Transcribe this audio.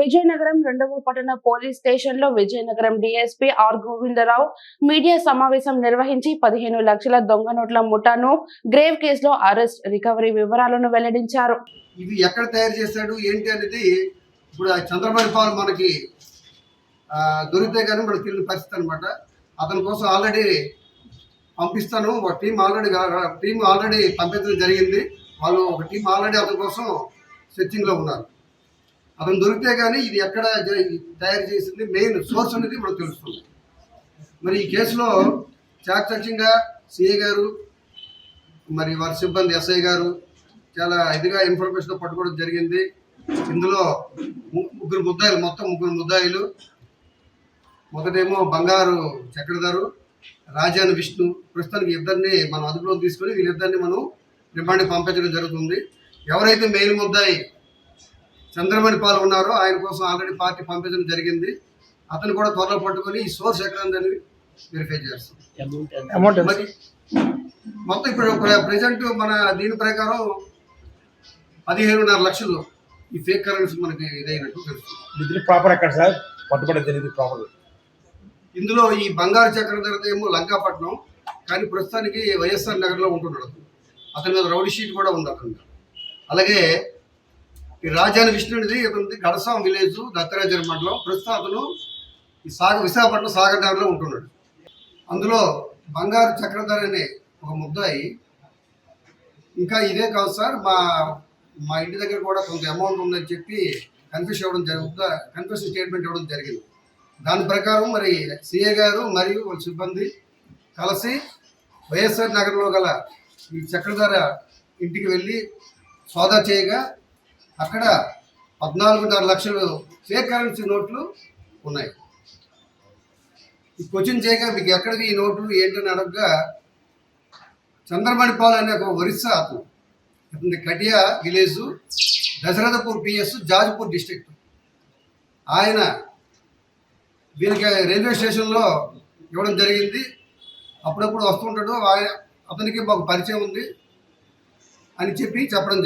విజయనగరం రెండవ పట్టణ పోలీస్ స్టేషన్లో Vizianagaram DSP R Govindarao media సమావేశం నిర్వహించి పదిహేను లక్షల దొంగ నోట్ల ముఠాను గ్రేవ్ కేసులో అరెస్ట్ రికవరీ వివరాలను వెల్లడించారు. ఇవి ఎక్కడ తయారు చేశాడు ఏంటి అనేది ఇప్పుడు చంద్రబాబు పాలు మనకి దొరికితే కానీ మనకు తెలియని పరిస్థితి అనమాట అతని కోసం ఆల్రెడీ పంపిస్తాను ఒక టీం ఆల్రెడీ టీం ఆల్రెడీ పంపించడం జరిగింది. వాళ్ళు ఒక టీం ఆల్రెడీ అతని కోసం సెర్చింగ్లో ఉన్నారు. అతను దొరికితే కానీ ఇది ఎక్కడ తయారు చేసింది మెయిన్ సోర్స్ అనేది మనకు తెలుస్తుంది. మరి ఈ కేసులో చాకచక్యంగా సిఐ గారు మరి వారి సిబ్బంది ఎస్ఐ గారు చాలా ఇదిగా ఇన్ఫర్మేషన్ పట్టుకోవడం జరిగింది. ఇందులో ముగ్గురు ముద్దాయిలు మొత్తం ముగ్గురు ముద్దాయిలు. మొదటేమో బంగారు చక్రధరు రాజాను విష్ణు. ప్రస్తుతానికి ఇద్దరిని మనం అదుపులోకి తీసుకొని వీళ్ళిద్దరిని మనం రిమాండ్కి పంపించడం జరుగుతుంది. ఎవరైతే మెయిన్ ముద్దాయి చంద్రమణి పాలు ఉన్నారో ఆయన కోసం ఆల్రెడీ పార్టీ పంపించడం జరిగింది. అతను కూడా త్వరలో పట్టుకొని ఈ సోర్స్ ఎక్కడ ఉందని వెరిఫై చేస్తాం? మరి మొత్తం ఇప్పుడు ప్రజెంట్ మన దీని ప్రకారం పదిహేనున్నర లక్షలు ఈ ఫేక్ కరెన్సీ మనకి ఇదైనట్టు తెలుస్తుంది. ప్రాపర్ ఎక్కడ సార్? పట్టుబడి తెలియదు ప్రాపర్ ఇందులో ఈ బంగారు చక్రధరత ఏమో లంకాపట్నం. కానీ ప్రస్తుతానికి వైఎస్ఆర్ నగర్లో ఉంటున్నాడు అతను. మీద రౌడీ షీట్ కూడా ఉంది అతని మీద. అలాగే ఈ రాజాని విష్ణునిది ఇతనిది గడసాం విలేజ్ దత్తరాజన్ మండలం. ప్రస్తుతం అతను ఈ సాగ విశాఖపట్నం సాగర్ నగర్లో ఉంటున్నాడు. అందులో బంగారు చక్రధర అనే ఒక ముద్దాయి. ఇంకా ఇదే కాదు సార్ మా మా ఇంటి దగ్గర కూడా కొంత అమౌంట్ ఉందని చెప్పి కన్ఫ్యూస్ ఇవ్వడం జరుగుతుంది కన్ఫ్యూషన్ స్టేట్మెంట్ ఇవ్వడం జరిగింది. దాని ప్రకారం మరి సిఏ గారు మరియు వాళ్ళ సిబ్బంది కలిసి వైఎస్ఆర్ నగర్లో గల ఈ చక్రధర ఇంటికి వెళ్ళి సోదా చేయగా అక్కడ పద్నాలుగున్నర లక్షలు ఫేక్ కరెన్సీ నోట్లు ఉన్నాయి. ఈ క్వశ్చన్ చేయగా మీకు ఎక్కడికి ఈ నోట్లు ఏంటని అడగగా చంద్రమణిపాల్ అనే ఒక ఒరిస్సా అతను. Katia village Dashrathpur PS Jajpur district. ఆయన వీళ్ళకి రైల్వే స్టేషన్లో ఇవ్వడం జరిగింది. అప్పుడప్పుడు వస్తుంటాడు ఆయన అతనికి మాకు పరిచయం ఉంది అని చెప్పి చెప్పడం